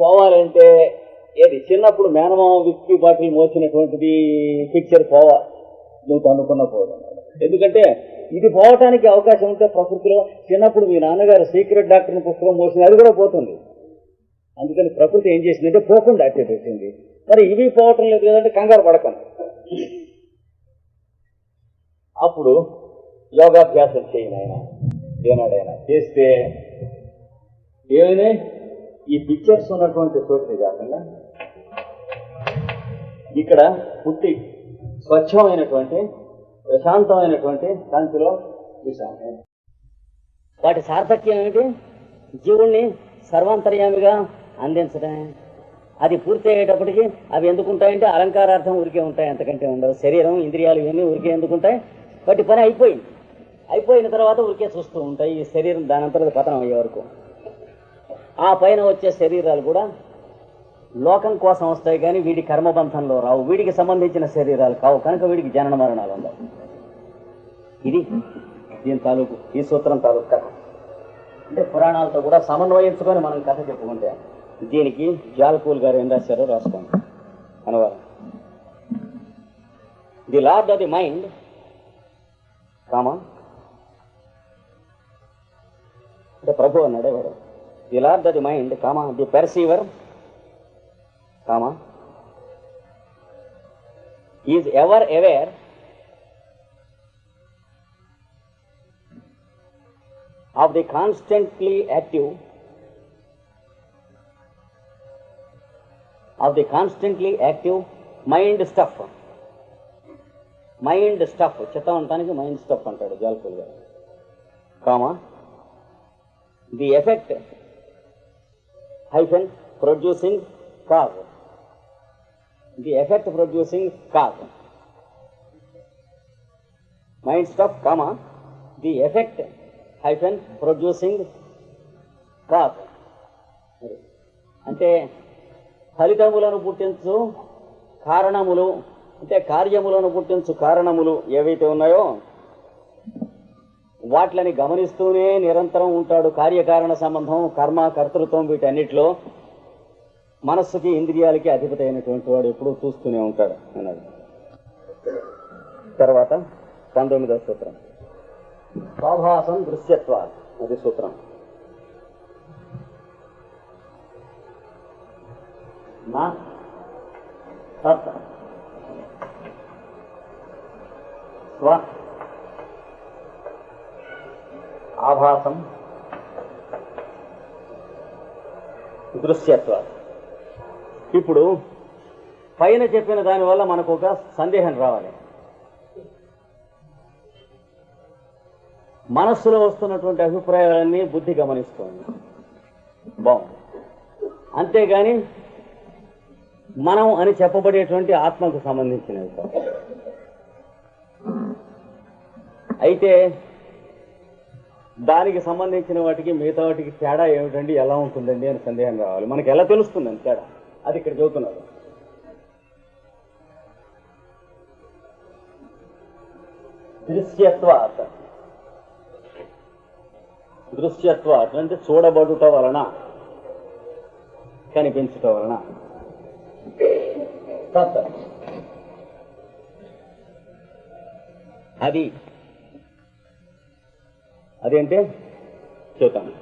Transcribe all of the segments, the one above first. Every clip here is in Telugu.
పోవాలంటే ఏది? చిన్నప్పుడు మేనమామ విస్కీ బాటిల్ మోసినటువంటిది పిక్చర్ పోవాలి నువ్వు అనుకున్న పోదు. ఎందుకంటే ఇది పోవటానికి అవకాశం ఉంటే ప్రకృతిలో చిన్నప్పుడు మీ నాన్నగారు సీక్రెట్ డాక్టర్ పుస్తకం మోసింది అది కూడా పోతుంది. అందుకని ప్రకృతి ఏం చేసిందంటే పోకుండా అట్టే పెట్టింది. మరి ఇవి పోవటం లేదు కదంటే కంగారు పడకండి. అప్పుడు యోగాభ్యాసం చేయను ఆయన ఏనాడైనా చేస్తే ఏమైనా ఈ పిక్చర్స్ ఉన్నటువంటి చోటుని కాకుండా ఇక్కడ పుట్టి స్వచ్ఛమైనటువంటి ప్రశాంతమైనటువంటి కాంతిలో చూశాను వాటి సార్థక్యం ఏమిటి? జీవుణ్ణి సర్వాంతర్యామిగా అందించడం అది పూర్తి అయ్యేటప్పటికి అవి ఎందుకుంటాయంటే అలంకారార్థం ఊరికే ఉంటాయి అంతకంటే ఉండవు. శరీరం ఇంద్రియాలు ఇవన్నీ ఊరికే ఎందుకు ఉంటాయి వాటి పని అయిపోయింది. అయిపోయిన తర్వాత ఊరికే చూస్తూ ఉంటాయి. ఈ శరీరం దానంతరం పతనం అయ్యే వరకు. ఆ పైన వచ్చే శరీరాలు కూడా లోకం కోసం వస్తాయి కానీ వీడి కర్మబంధంలో రావు. వీడికి సంబంధించిన శరీరాలు కావు. కనుక వీడికి జనన మరణాలు ఉండవు. ఇది దీని తాలూకు ఈ సూత్రం తాలూకు కథ. అంటే పురాణాలతో కూడా సమన్వయించుకొని మనం కథ చెప్పుకుంటే దీనికి జాల్పూల్ గారు ఏం రాశారో రాసుకోండి. అనువాదం. The lord of the mind comma అంటే ప్రభు అన్నాడే వాడు the lord of the mind comma the perceiver comma is ever aware of the constantly active of the constantly active mind stuff. Mind stuff చెత్త ఉండటానికి మైండ్ స్టఫ్ అంటాడు జాల్పూల్ గారు comma the effect hyphen producing cause the effect producing cause mind stuff comma the effect hyphen producing cause అంటే ఫలితములను పుట్టించు కారణములు అంటే కార్యములను పుట్టించు కారణములు ఏవైతే ఉన్నాయో వాటిని గమనిస్తూనే నిరంతరం ఉంటాడు కార్యకారణ సంబంధం కర్మ కర్తృత్వం వీటన్నిటిలో. మనస్సుకి ఇంద్రియాలకి అధిపతి అయినటువంటి వాడు ఎప్పుడూ చూస్తూనే ఉంటాడు అన్నది. తర్వాత పంతొమ్మిదవ సూత్రం. స్వాభాసం దృశ్యత్వ అది సూత్రం. నా స్వ ఆభాసం దృశ్యత్వ. ఇప్పుడు పైన చెప్పిన దానివల్ల మనకు ఒక సందేహం రావాలి. మనస్సులో వస్తున్నటువంటి అభిప్రాయాలన్నీ బుద్ధి గమనిస్తోంది. బాగుంది. అంతేగాని మనం అని చెప్పబడేటువంటి ఆత్మకు సంబంధించినవి అయితే దానికి సంబంధించిన వాటికి మిగతా వాటికి తేడా ఏమిటండి? ఎలా ఉంటుందండి అని సందేహం రావాలి. మనకి ఎలా తెలుస్తుందండి తేడా? అది ఇక్కడ చదువుతున్నారు. దృశ్యత్వాత్. దృశ్యత్వాత్ అంటే చూడబడుట వలన కనిపించట వలన. అది అదేంటే చూద్దాం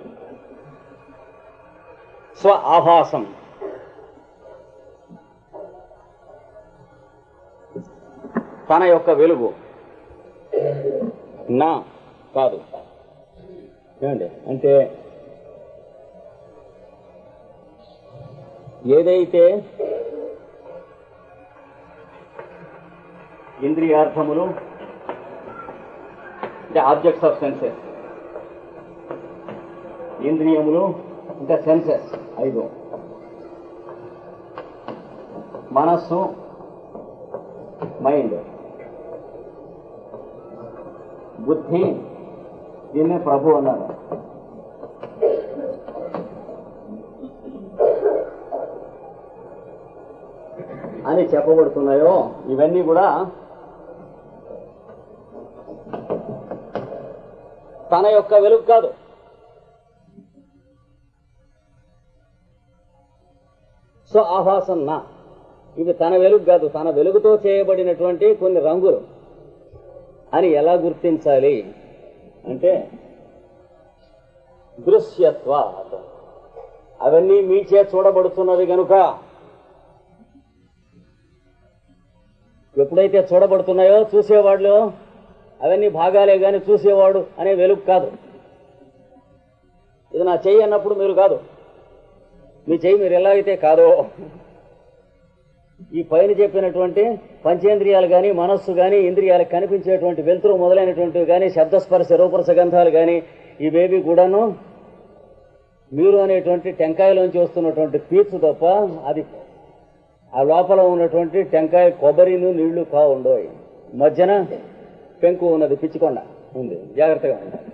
స్వ ఆభాసం. తన యొక్క వెలుగు. నా కాదు. ఏమండి? అంటే ఏదైతే ఇంద్రియార్థములు అంటే ఆబ్జెక్ట్స్ ఆఫ్ సెన్సెస్. ఇంద్రియములు ఇంకా సెన్సెస్ ఐదు. మనస్సు మైండ్ బుద్ధి దీన్ని ప్రభు అన్నారు. అని చెప్పబడుతున్నాయో ఇవన్నీ కూడా తన యొక్క వెలుగు కాదు. సో ఆభాసం నా ఇవి తన వెలుగు కాదు తన వెలుగుతో చేయబడినటువంటి కొన్ని రంగులు. అని ఎలా గుర్తించాలి? అంటే దృశ్యత్వ. అవన్నీ మీచే చూడబడుతున్నవి గనుక ఎప్పుడైతే చూడబడుతున్నాయో చూసేవాళ్ళు అవన్నీ భాగాలే కానీ చూసేవాడు అనే వెలుగు కాదు. ఇది నా చెయ్యి అన్నప్పుడు మీరు కాదు. మీ చేయి మీరు ఎలా అయితే కాదో ఈ పైన చెప్పినటువంటి పంచేంద్రియాలు కానీ మనస్సు కానీ ఇంద్రియాలకు కనిపించేటువంటి వెలుతురు మొదలైనటువంటివి కానీ శబ్దస్పర్శ రూపరస గంధాలు కానీ ఇవేవి కూడాను మీరు అనేటువంటి టెంకాయలోంచి వస్తున్నటువంటి పీచు తప్ప అది ఆ లోపల ఉన్నటువంటి టెంకాయ కొబ్బరిను నీళ్ళు కావుండోయ్ మధ్యన పెంకు ఉన్నది పిచ్చికొండ ఉంది. జాగ్రత్తగా ఉండాలి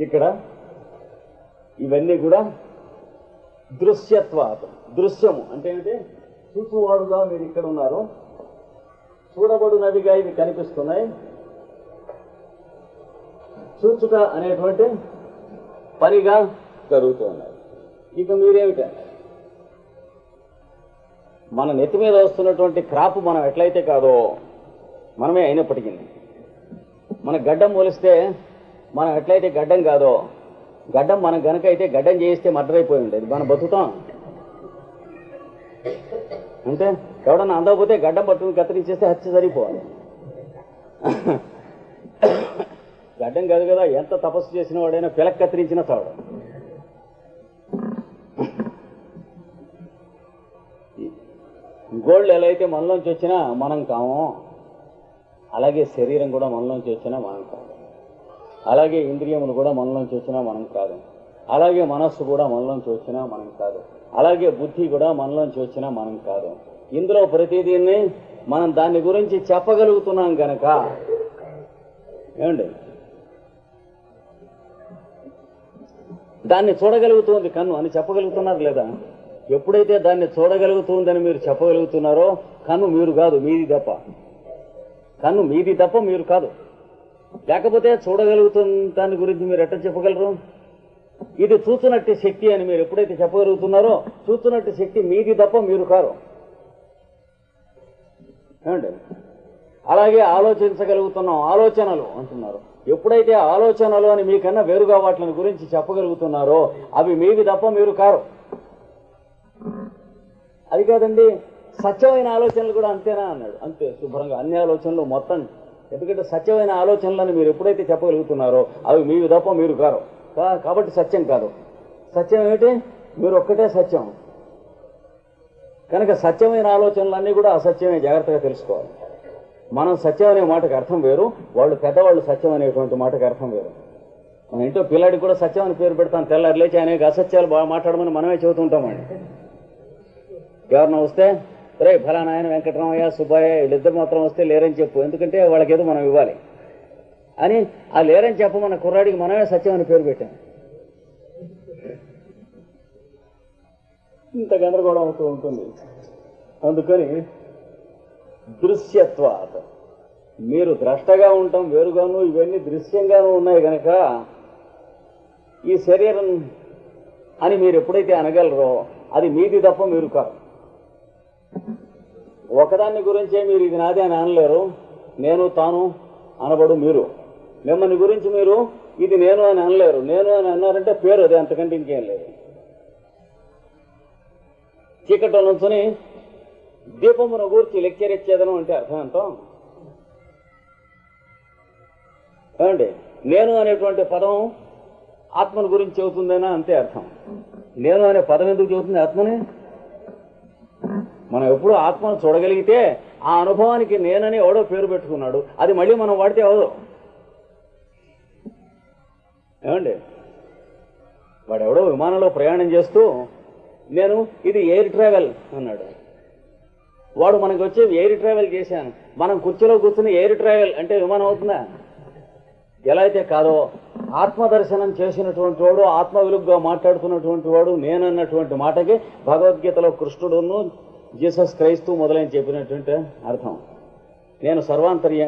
ఇక్కడ ఇవన్నీ కూడా దృశ్యత్వాత దృశ్యము. అంటే ఏంటి చూసువాడుగా మీరు ఇక్కడ ఉన్నారు. చూడబడినవిగా ఇవి కనిపిస్తున్నాయి. చూచుట అనేటువంటి పనిగా జరుగుతున్నాయి ఇక మీరేమిట? మన నెత్తి మీద వస్తున్నటువంటి క్రాప్ మనం ఎట్లయితే కాదో మనమే అయినప్పటికీ మన గడ్డం పోలిస్తే మనం ఎట్లయితే గడ్డం కాదో గడ్డం మనం గనక అయితే గడ్డం చేయిస్తే మర్డర్ అయిపోయి ఉండేది. మనం బతుకుతాం. అంటే ఎవడన్నా అందకపోతే గడ్డం పట్టుకుని కత్తిరించేస్తే హత్య సరిపోవాలి. గడ్డం కాదు కదా ఎంత తపస్సు చేసిన వాడైనా పిలక్ కత్తిరించినా చావడం గోల్డ్ ఎలా అయితే మనలోంచి వచ్చినా మనం కాము. అలాగే శరీరం కూడా మనలోంచి వచ్చినా మనం కాదు అలాగే ఇంద్రియములు కూడా మనలోంచి వచ్చినా మనం కాదు. అలాగే మనస్సు కూడా మనలోంచి వచ్చినా మనం కాదు. అలాగే బుద్ధి కూడా మనలోంచి వచ్చినా మనం కాదు. ఇందులో ప్రతిదీన్ని మనం దాని గురించి చెప్పగలుగుతున్నాం గనక. ఏమండి? దాన్ని చూడగలుగుతుంది కన్ను అని చెప్పగలుగుతున్నారు లేదా? ఎప్పుడైతే దాన్ని చూడగలుగుతుందని మీరు చెప్పగలుగుతున్నారో కన్ను మీరు కాదు మీది తప్ప. కన్ను మీది తప్ప మీరు కాదు. లేకపోతే చూడగలుగుతున్న దాని గురించి మీరు ఎట్లా చెప్పగలరు? ఇది చూస్తున్నట్టు శక్తి అని మీరు ఎప్పుడైతే చెప్పగలుగుతున్నారో చూస్తున్నట్టు శక్తి మీది తప్ప మీరు కారు. ఏమండి? అలాగే ఆలోచించగలుగుతున్నాం ఆలోచనలు అంటున్నారు. ఎప్పుడైతే ఆలోచనలు అని మీకన్నా వేరుగా వాటిని గురించి చెప్పగలుగుతున్నారో అవి మీవి తప్ప మీరు కారు. అది కాదండి సత్యమైన ఆలోచనలు కూడా అంతేనా అన్నాడు. అంతే శుభ్రంగా. అన్ని ఆలోచనలు మొత్తం ఎందుకంటే సత్యమైన ఆలోచనలను మీరు ఎప్పుడైతే చెప్పగలుగుతున్నారో అవి మీవి తప్ప మీరు కారు. కాబట్టి సత్యం కాదు. సత్యం ఏమిటి? మీరు ఒక్కటే సత్యం. కనుక సత్యమైన ఆలోచనలన్నీ కూడా అసత్యమే జాగ్రత్తగా తెలుసుకోవాలి. మనం సత్యం అనే మాటకు అర్థం వేరు వాళ్ళు పెద్దవాళ్ళు సత్యం అనేటువంటి మాటకు అర్థం వేరు. మన ఇంట్లో పిల్లాడికి కూడా సత్యం అని పేరు పెడతాం తెల్లారు లేచి అనేక అసత్యాలు బాగా మాట్లాడమని మనమే చెబుతుంటామండి. ఎవరన్నా వస్తే రే ఫలానా ఆయన వెంకటరామయ్య సుబ్బయ్య వీళ్ళిద్దరు మాత్రం వస్తే లేరని చెప్పు. ఎందుకంటే వాళ్ళకి ఏదో మనం ఇవ్వాలి. అని ఆ లేరని చెప్పమన్న కుర్రాడికి మనమే సత్యం అని పేరు పెట్టాం. ఇంత గందరగోళం అవుతూ ఉంటుంది. అందుకని దృశ్యత్వాత. మీరు ద్రష్టగా ఉంటాం వేరుగాను ఇవన్నీ దృశ్యంగాను ఉన్నాయి కనుక ఈ శరీరం అని మీరు ఎప్పుడైతే అనగలరో అది మీది తప్ప మీరు కాదు. ఒకదాన్ని గురించే మీరు ఇది నాదే అని అనలేరు. నేను తాను అనబడు మీరు. మిమ్మల్ని గురించి మీరు ఇది నేను అని అనలేరు. నేను అని అన్నారంటే పేరు అది అంతకంటే ఇంకేం లేదు. చీకట్లో నుంచుని దీపమును గూర్చి లెక్చర్ ఇచ్చేదనం అంటే అర్థం ఎంతో ఏమండి? నేను అనేటువంటి పదం ఆత్మను గురించి చెబుతుందేనా? అంతే అర్థం. నేను అనే పదం ఎందుకు చెబుతుంది ఆత్మని? మనం ఎప్పుడు ఆత్మను చూడగలిగితే ఆ అనుభవానికి నేనని ఎవడో పేరు పెట్టుకున్నాడు. అది మళ్ళీ మనం వాడితే అవదు. ఏమండి? వాడెవడో విమానంలో ప్రయాణం చేస్తూ నేను ఇది ఎయిర్ ట్రావెల్ అన్నాడు. వాడు మనకు వచ్చి ఎయిర్ ట్రావెల్ చేశాను. మనం కుర్చీలో కూర్చుని ఎయిర్ ట్రావెల్ అంటే విమానం అవుతుందా? ఎలా అయితే కాదో ఆత్మదర్శనం చేసినటువంటి వాడు ఆత్మ విలుగ్గా మాట్లాడుతున్నటువంటి వాడు నేనన్నటువంటి మాటకి భగవద్గీతలో కృష్ణుడును జీసస్ క్రైస్తు మొదలైన చెప్పినటువంటి అర్థం. నేను సర్వాంతర్య